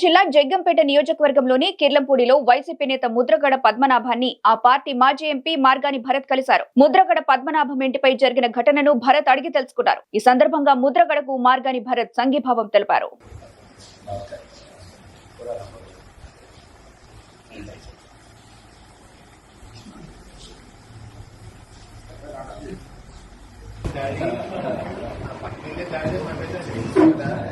జిల్లా జగ్గంపేట నియోజకవర్గంలోని కిర్లంపూడిలో వైసీపీ నేత ముద్రగడ పద్మనాభాన్ని ఆ పార్టీ మాజీ ఎంపీ మార్గాని భరత్ కలిశారు. ముద్రగడ పద్మనాభం ఇంటిపై జరిగిన ఘటనను భరత్ అడిగి తెలుసుకున్నారు. ఈ సందర్భంగా ముద్రగడకు మార్గాని భరత్ సంఘీభావం తెలిపారు. చాలా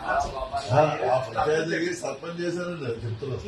ఆ, పంచాయతీకి సర్పంచ్ చేశారండి అది చెప్తున్నారు